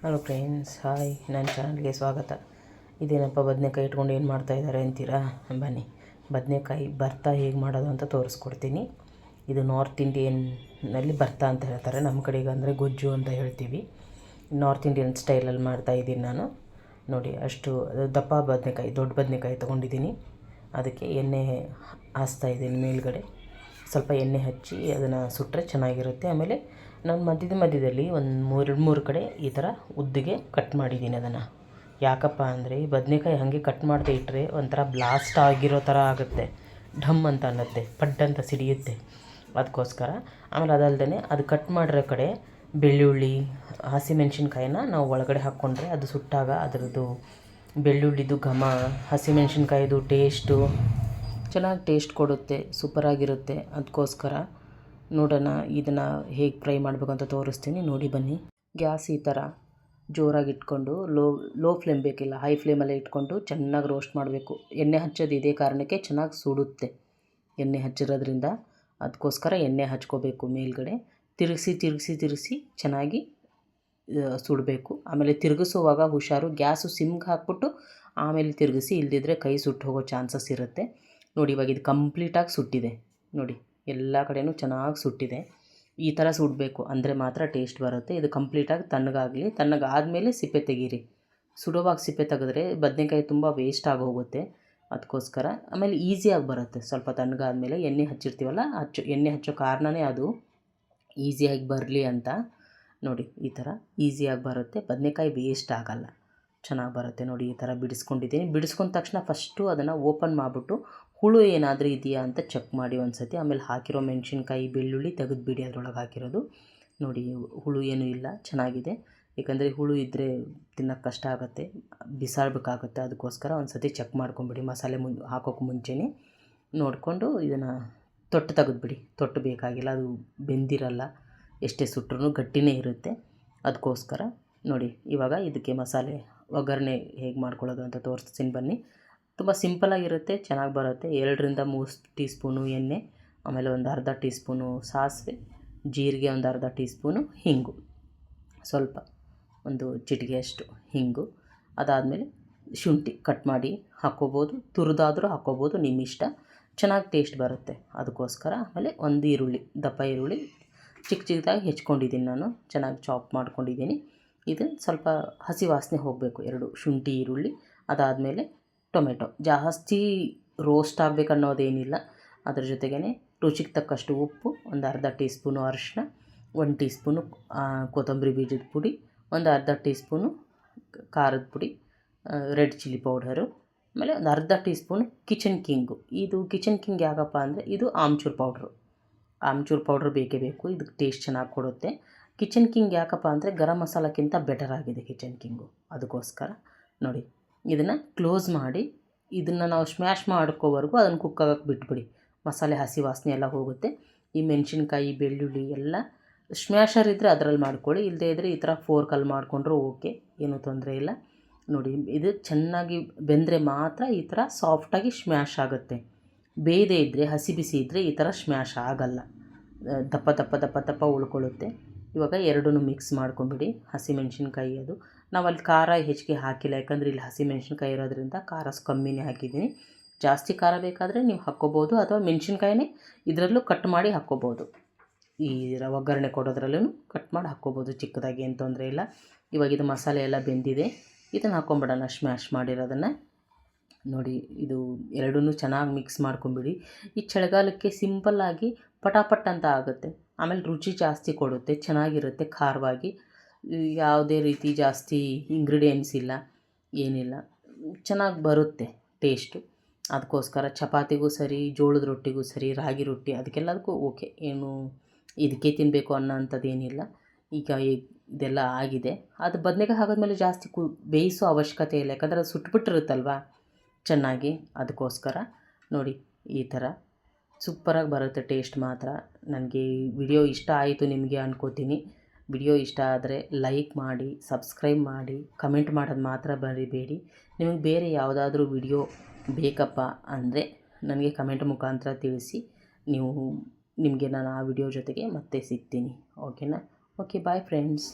Hello friends hi ನನ್ನ ಚಾನಲ್ಗೆ ಸ್ವಾಗತ. ಇದೇನಪ್ಪ, ಬದನೆಕಾಯಿ ಇಟ್ಕೊಂಡು ಏನು ಮಾಡ್ತಾಯಿದ್ದಾರೆ ಅಂತೀರಾ? ಬನ್ನಿ, ಬದನೆಕಾಯಿ ಭರ್ತಾ ಹೇಗೆ ಮಾಡೋದು ಅಂತ ತೋರಿಸ್ಕೊಡ್ತೀನಿ. ಇದು ನಾರ್ತ್ ಇಂಡಿಯನ್ನಲ್ಲಿ ಭರ್ತಾ ಅಂತ ಹೇಳ್ತಾರೆ. ನಮ್ಮ ಕಡೆಗೆ ಅಂದರೆ ಗೊಜ್ಜು ಅಂತ ಹೇಳ್ತೀವಿ. ನಾರ್ತ್ ಇಂಡಿಯನ್ ಸ್ಟೈಲಲ್ಲಿ ಮಾಡ್ತಾಯಿದ್ದೀನಿ ನಾನು. ನೋಡಿ, ಅಷ್ಟು ದಪ್ಪ ಬದನೆಕಾಯಿ, ದೊಡ್ಡ ಬದನೆಕಾಯಿ ತೊಗೊಂಡಿದ್ದೀನಿ. ಅದಕ್ಕೆ ಎಣ್ಣೆ ಹಾಸ್ತಾ ಇದ್ದೀನಿ ಮೇಲ್ಗಡೆ. ಸ್ವಲ್ಪ ಎಣ್ಣೆ ಹಚ್ಚಿ ಅದನ್ನು ಸುಟ್ಟರೆ ಚೆನ್ನಾಗಿರುತ್ತೆ. ಆಮೇಲೆ ನಾನು ಮಧ್ಯದ ಮಧ್ಯದಲ್ಲಿ ಒಂದು ಮೂರು ಮೂರು ಕಡೆ ಈ ಥರ ಉದ್ದಿಗೆ ಕಟ್ ಮಾಡಿದ್ದೀನಿ ಅದನ್ನು. ಯಾಕಪ್ಪ ಅಂದರೆ ಬದನೆಕಾಯಿ ಹಾಗೆ ಕಟ್ ಮಾಡದೆ ಇಟ್ಟರೆ ಒಂಥರ ಬ್ಲಾಸ್ಟ್ ಆಗಿರೋ ಥರ ಆಗುತ್ತೆ. ಢಮ್ ಅಂತ ಅನ್ನತ್ತೆ, ಪಡ್ ಅಂತ ಸಿಡಿಯುತ್ತೆ. ಅದಕ್ಕೋಸ್ಕರ ಆಮೇಲೆ ಅದಲ್ದೇ ಅದು ಕಟ್ ಮಾಡಿರೋ ಕಡೆ ಬೆಳ್ಳುಳ್ಳಿ ಹಸಿಮೆಣ್ಸಿನ್ಕಾಯಿನ ನಾವು ಒಳಗಡೆ ಹಾಕ್ಕೊಂಡ್ರೆ ಅದು ಸುಟ್ಟಾಗ ಅದರದ್ದು ಬೆಳ್ಳುಳ್ಳಿದು ಘಮ, ಹಸಿಮೆಣ್ಸಿನ್ಕಾಯಿದು ಟೇಸ್ಟು ಚೆನ್ನಾಗಿ ಟೇಸ್ಟ್ ಕೊಡುತ್ತೆ ಸೂಪರಾಗಿರುತ್ತೆ ಅದಕ್ಕೋಸ್ಕರ ನೋಡೋಣ, ಇದನ್ನು ಹೇಗೆ ಫ್ರೈ ಮಾಡಬೇಕು ಅಂತ ತೋರಿಸ್ತೀನಿ. ನೋಡಿ ಬನ್ನಿ. ಗ್ಯಾಸ್ ಈ ಥರ ಜೋರಾಗಿ ಇಟ್ಕೊಂಡು, ಲೋ ಲೋ ಫ್ಲೇಮ್ ಬೇಕಿಲ್ಲ, ಹೈ ಫ್ಲೇಮಲ್ಲಿ ಇಟ್ಕೊಂಡು ಚೆನ್ನಾಗಿ ರೋಸ್ಟ್ ಮಾಡಬೇಕು. ಎಣ್ಣೆ ಹಚ್ಚೋದು ಇದೇ ಕಾರಣಕ್ಕೆ ಚೆನ್ನಾಗಿ ಸುಡುತ್ತೆ. ಎಣ್ಣೆ ಹಚ್ಚಿರೋದ್ರಿಂದ ಅದಕ್ಕೋಸ್ಕರ ಎಣ್ಣೆ ಹಚ್ಕೋಬೇಕು ಮೇಲ್ಗಡೆ. ತಿರುಗಿಸಿ ತಿರುಗಿಸಿ ತಿರುಗಿಸಿ ಚೆನ್ನಾಗಿ ಸುಡಬೇಕು. ಆಮೇಲೆ ತಿರುಗಿಸುವಾಗ ಹುಷಾರು, ಗ್ಯಾಸು ಸಿಮ್ಗೆ ಹಾಕ್ಬಿಟ್ಟು ಆಮೇಲೆ ತಿರುಗಿಸಿ ಇಲ್ದಿದ್ರೆ ಕೈ ಸುಟ್ಟು ಹೋಗೋ ಚಾನ್ಸಸ್ ಇರುತ್ತೆ. ನೋಡಿ ಇವಾಗ ಇದು ಕಂಪ್ಲೀಟಾಗಿ ಸುಟ್ಟಿದೆ. ನೋಡಿ. ಎಲ್ಲ ಕಡೆಯೂ ಚೆನ್ನಾಗಿ ಸುಟ್ಟಿದೆ. ಈ ಥರ ಸುಡಬೇಕು. ಅಂದರೆ ಮಾತ್ರ ಟೇಸ್ಟ್ ಬರುತ್ತೆ. ಇದು ಕಂಪ್ಲೀಟಾಗಿ ತಣ್ಣಗಾಗಲಿ. ತಣ್ಣಗಾದಮೇಲೆ ಸಿಪ್ಪೆ ತೆಗೀರಿ. ಸುಡೋವಾಗ ಸಿಪ್ಪೆ ತೆಗೆದ್ರೆ ಬದನೆಕಾಯಿ ತುಂಬ ವೇಸ್ಟ್ ಆಗೋಗುತ್ತೆ ಅದಕ್ಕೋಸ್ಕರ ಆಮೇಲೆ ಈಸಿಯಾಗಿ ಬರುತ್ತೆ. ಸ್ವಲ್ಪ ತಣ್ಣಗಾದ್ಮೇಲೆ ಎಣ್ಣೆ ಹಚ್ಚಿರ್ತೀವಲ್ಲ, ಹಚ್ಚು, ಎಣ್ಣೆ ಹಚ್ಚೋ ಕಾರಣನೇ ಅದು ಈಸಿಯಾಗಿ ಬರಲಿ ಅಂತ. ನೋಡಿ, ಈ ಥರ ಈಸಿಯಾಗಿ ಬರುತ್ತೆ. ಬದನೆಕಾಯಿ ವೇಸ್ಟ್ ಆಗೋಲ್ಲ. ಚೆನ್ನಾಗಿ ಬರುತ್ತೆ. ನೋಡಿ, ಈ ಥರ ಬಿಡಿಸ್ಕೊಂಡಿದ್ದೀನಿ. ಬಿಡಿಸ್ಕೊಂಡ ತಕ್ಷಣ ಫಸ್ಟು ಅದನ್ನು ಓಪನ್ ಮಾಡಿಬಿಟ್ಟು ಹುಳು ಏನಾದರೂ ಇದೆಯಾ ಅಂತ ಚೆಕ್ ಮಾಡಿ ಒಂದು ಸತಿ ಆಮೇಲೆ ಹಾಕಿರೋ ಮೆಣಸಿನ್ಕಾಯಿ, ಬೆಳ್ಳುಳ್ಳಿ ತೆಗೆದುಬಿಡಿ ಅದರೊಳಗೆ ಹಾಕಿರೋದು. ನೋಡಿ, ಹುಳು ಏನೂ ಇಲ್ಲ, ಚೆನ್ನಾಗಿದೆ. ಏಕೆಂದರೆ ಹುಳು ಇದ್ದರೆ ತಿನ್ನೋಕ್ಕೆ ಕಷ್ಟ ಆಗುತ್ತೆ, ಬಿಸಾಡ್ಬೇಕಾಗುತ್ತೆ. ಅದಕ್ಕೋಸ್ಕರ ಒಂದು ಸತಿ ಚೆಕ್ ಮಾಡ್ಕೊಂಬಿಡಿ, ಮಸಾಲೆ ಮುನ್ ಹಾಕೋಕ್ಕೆ ಮುಂಚೆನೇ. ನೋಡಿಕೊಂಡು ಇದನ್ನು ತೊಟ್ಟು ತೆಗೆದುಬಿಡಿ. ತೊಟ್ಟು ಬೇಕಾಗಿಲ್ಲ, ಅದು ಬೆಂದಿರಲ್ಲ. ಎಷ್ಟೇ ಸುಟ್ಟರೂ ಗಟ್ಟಿನೇ ಇರುತ್ತೆ. ಅದಕ್ಕೋಸ್ಕರ ನೋಡಿ, ಇವಾಗ ಇದಕ್ಕೆ ಮಸಾಲೆ ಒಗ್ಗರಣೆ ಹೇಗೆ ಮಾಡ್ಕೊಳ್ಳೋದು ಅಂತ ತೋರಿಸ್ತೀನಿ ಬನ್ನಿ. ತುಂಬ ಸಿಂಪಲಾಗಿರುತ್ತೆ, ಚೆನ್ನಾಗಿ ಬರುತ್ತೆ. ಎರಡರಿಂದ ಮೂರು ಟೀ ಸ್ಪೂನು ಎಣ್ಣೆ, ಆಮೇಲೆ ಒಂದು ಅರ್ಧ ಟೀ ಸ್ಪೂನು ಸಾಸಿವೆ, ಜೀರಿಗೆ ಒಂದು ಅರ್ಧ ಟೀ ಸ್ಪೂನು ಹಿಂಗು. ಸ್ವಲ್ಪ ಒಂದು ಚಿಟಿಗೆಯಷ್ಟು ಹಿಂಗು. ಅದಾದಮೇಲೆ ಶುಂಠಿ ಕಟ್ ಮಾಡಿ ಹಾಕ್ಕೋಬೋದು. ತುರಿದಾದರೂ ಹಾಕ್ಕೋಬೋದು, ನಿಮ್ಮ ಇಷ್ಟ. ಚೆನ್ನಾಗಿ ಟೇಸ್ಟ್ ಬರುತ್ತೆ ಅದಕ್ಕೋಸ್ಕರ. ಆಮೇಲೆ ಒಂದು ಈರುಳ್ಳಿ, ದಪ್ಪ ಈರುಳ್ಳಿ ಚಿಕ್ಕ ಚಿಕ್ಕದಾಗಿ ಹೆಚ್ಕೊಂಡಿದ್ದೀನಿ ನಾನು. ಚೆನ್ನಾಗಿ ಚಾಪ್ ಮಾಡ್ಕೊಂಡಿದ್ದೀನಿ. ಇದನ್ನು ಸ್ವಲ್ಪ ಹಸಿ ವಾಸನೆ ಹೋಗಬೇಕು, ಎರಡು. ಶುಂಠಿ, ಈರುಳ್ಳಿ, ಅದಾದಮೇಲೆ ಟೊಮೆಟೊ. ಜಾಸ್ತಿ ರೋಸ್ಟ್ ಆಗಬೇಕು ಅನ್ನೋದೇನಿಲ್ಲ ಅದ್ರ ಜೊತೆಗೇ ರುಚಿಗೆ ತಕ್ಕಷ್ಟು ಉಪ್ಪು, ಒಂದು ಅರ್ಧ ಟೀ ಸ್ಪೂನು ಅರಿಶಿನ ಒಂದು ಟೀ ಸ್ಪೂನು ಕೊತ್ತಂಬರಿ ಬೀಜದ ಪುಡಿ, ಒಂದು ಅರ್ಧ ಟೀ ಸ್ಪೂನು ಖಾರದ ಪುಡಿ ರೆಡ್ ಚಿಲ್ಲಿ ಪೌಡರು, ಆಮೇಲೆ ಒಂದು ಅರ್ಧ ಟೀ ಸ್ಪೂನ್ ಕಿಚನ್ ಕಿಂಗು. ಇದು ಕಿಚನ್ ಕಿಂಗ್ ಯಾಕಪ್ಪ ಅಂದರೆ ಇದು ಆಮ್ಚೂರ್ ಪೌಡ್ರು. ಆಮ್ಚೂರ್ ಪೌಡ್ರ್ ಬೇಕೇ ಬೇಕು, ಇದಕ್ಕೆ ಟೇಸ್ಟ್ ಚೆನ್ನಾಗಿ ಕೊಡುತ್ತೆ. ಕಿಚನ್ ಕಿಂಗ್ ಯಾಕಪ್ಪ ಅಂದರೆ ಗರಂ ಮಸಾಲಕ್ಕಿಂತ ಬೆಟರ್ ಆಗಿದೆ ಕಿಚನ್ ಕಿಂಗು. ಅದಕ್ಕೋಸ್ಕರ ನೋಡಿ. ಇದನ್ನು ಕ್ಲೋಸ್ ಮಾಡಿ ಇದನ್ನು ನಾವು ಸ್ಮ್ಯಾಶ್ ಮಾಡ್ಕೋವರೆಗೂ ಅದನ್ನು ಕುಕ್ ಆಗಕ್ಕೆ ಬಿಟ್ಬಿಡಿ. ಮಸಾಲೆ, ಹಸಿ ವಾಸನೆ ಎಲ್ಲ ಹೋಗುತ್ತೆ. ಈ ಮೆಣಸಿನ್ಕಾಯಿ, ಬೆಳ್ಳುಳ್ಳಿ ಎಲ್ಲ ಸ್ಮ್ಯಾಶರ್ ಇದ್ದರೆ ಅದರಲ್ಲಿ ಮಾಡ್ಕೊಳ್ಳಿ. ಇಲ್ಲದೇ ಇದ್ದರೆ ಈ ಥರ ಫೋರ್ಕಲ್ಲಿ ಮಾಡಿಕೊಂಡ್ರೂ ಓಕೆ ಏನೂ ತೊಂದರೆ ಇಲ್ಲ. ನೋಡಿ, ಇದು ಚೆನ್ನಾಗಿ ಬೆಂದರೆ ಮಾತ್ರ ಈ ಥರ ಸಾಫ್ಟಾಗಿ ಸ್ಮ್ಯಾಶ್ ಆಗುತ್ತೆ. ಬೇಯದೇ ಇದ್ದರೆ ಹಸಿ ಬಿಸಿ ಇದ್ದರೆ ಈ ಥರ ಸ್ಮ್ಯಾಶ್ ಆಗಲ್ಲ. ದಪ್ಪ ದಪ್ಪ ದಪ್ಪ ದಪ್ಪ ಉಳ್ಕೊಳ್ಳುತ್ತೆ. ಇವಾಗ ಎರಡೂ ಮಿಕ್ಸ್ ಮಾಡ್ಕೊಂಬಿಡಿ, ಹಸಿಮೆಣ್ಸಿನ್ಕಾಯಿ ಅದು. ನಾವು ಅಲ್ಲಿ ಖಾರ ಹೆಚ್ಚಿಗೆ ಹಾಕಿಲ್ಲ, ಯಾಕಂದರೆ ಇಲ್ಲಿ ಹಸಿಮೆಣ್ಸಿನ್ಕಾಯಿ ಇರೋದ್ರಿಂದ ಖಾರ ಕಮ್ಮಿನೇ ಹಾಕಿದ್ದೀನಿ. ಜಾಸ್ತಿ ಖಾರ ಬೇಕಾದರೆ ನೀವು ಹಾಕ್ಕೋಬೋದು, ಅಥವಾ ಮೆಣಸಿನ್ಕಾಯಿನೇ ಇದರಲ್ಲೂ ಕಟ್ ಮಾಡಿ ಹಾಕ್ಕೋಬೋದು. ಈ ಒಗ್ಗರಣೆ ಕೊಡೋದ್ರಲ್ಲೂ ಕಟ್ ಮಾಡಿ ಹಾಕ್ಕೋಬೋದು, ಚಿಕ್ಕದಾಗಿ ಏನು ತೊಂದರೆ ಇಲ್ಲ. ಇವಾಗ ಇದು ಮಸಾಲೆ ಎಲ್ಲ ಬೆಂದಿದೆ. ಇದನ್ನು ಹಾಕ್ಕೊಂಬಿಡೋಣ ಸ್ಮ್ಯಾಶ್ ಮಾಡಿರೋದನ್ನು. ನೋಡಿ, ಇದು ಎರಡೂ ಚೆನ್ನಾಗಿ ಮಿಕ್ಸ್ ಮಾಡ್ಕೊಂಬಿಡಿ. ಈ ಚಳಿಗಾಲಕ್ಕೆ ಸಿಂಪಲ್ಲಾಗಿ ಪಟಾಪಟ್ ಅಂತ ಆಗುತ್ತೆ. ಆಮೇಲೆ ರುಚಿ ಜಾಸ್ತಿ ಕೊಡುತ್ತೆ, ಚೆನ್ನಾಗಿರುತ್ತೆ ಖಾರವಾಗಿ. ಯಾವುದೇ ರೀತಿ ಜಾಸ್ತಿ ಇಂಗ್ರೀಡಿಯೆಂಟ್ಸ್ ಇಲ್ಲ, ಏನಿಲ್ಲ. ಚೆನ್ನಾಗಿ ಬರುತ್ತೆ ಟೇಸ್ಟು ಅದಕ್ಕೋಸ್ಕರ ಚಪಾತಿಗೂ ಸರಿ, ಜೋಳದ ರೊಟ್ಟಿಗೂ ಸರಿ, ರಾಗಿ ರೊಟ್ಟಿ, ಅದಕ್ಕೆಲ್ಲದಕ್ಕೂ ಓಕೆ ಏನು ಇದಕ್ಕೆ ತಿನ್ನಬೇಕು ಅನ್ನೋ ಏನಿಲ್ಲ ಈಗ ಇದೆಲ್ಲ ಆಗಿದೆ. ಅದು ಬದನೆಕಾಯಿ ಹಾಕಿದ್ಮೇಲೆ ಜಾಸ್ತಿ ಕು, ಬೇಯಿಸೋ ಅವಶ್ಯಕತೆ ಇಲ್ಲ. ಯಾಕಂದರೆ ಅದು ಸುಟ್ಬಿಟ್ಟಿರುತ್ತಲ್ವ? ಚೆನ್ನಾಗಿ. ಅದಕ್ಕೋಸ್ಕರ ನೋಡಿ ಈ ಥರ ಸೂಪರಾಗಿ ಬರುತ್ತೆ ಟೇಸ್ಟ್ ಮಾತ್ರ. ನನಗೆ ಈ ವಿಡಿಯೋ ಇಷ್ಟ ಆಯಿತು ನಿಮಗೆ ಅನ್ಕೋತೀನಿ. ವಿಡಿಯೋ ಇಷ್ಟ ಆದರೆ ಲೈಕ್ ಮಾಡಿ, ಸಬ್ಸ್ಕ್ರೈಬ್ ಮಾಡಿ, ಕಮೆಂಟ್ ಮಾಡೋದು ಮಾತ್ರ ಬರೀಬೇಡಿ ನಿಮಗೆ ಬೇರೆ ಯಾವುದಾದ್ರೂ ವಿಡಿಯೋ ಬೇಕಪ್ಪ ಅಂದರೆ ನನಗೆ ಕಮೆಂಟ್ ಮುಖಾಂತರ ತಿಳಿಸಿ. ನೀವು, ನಿಮಗೆ ನಾನು ಆ ವಿಡಿಯೋ ಜೊತೆಗೆ ಮತ್ತೆ ಸಿಗ್ತೀನಿ. ಓಕೆನಾ? Okay bye friends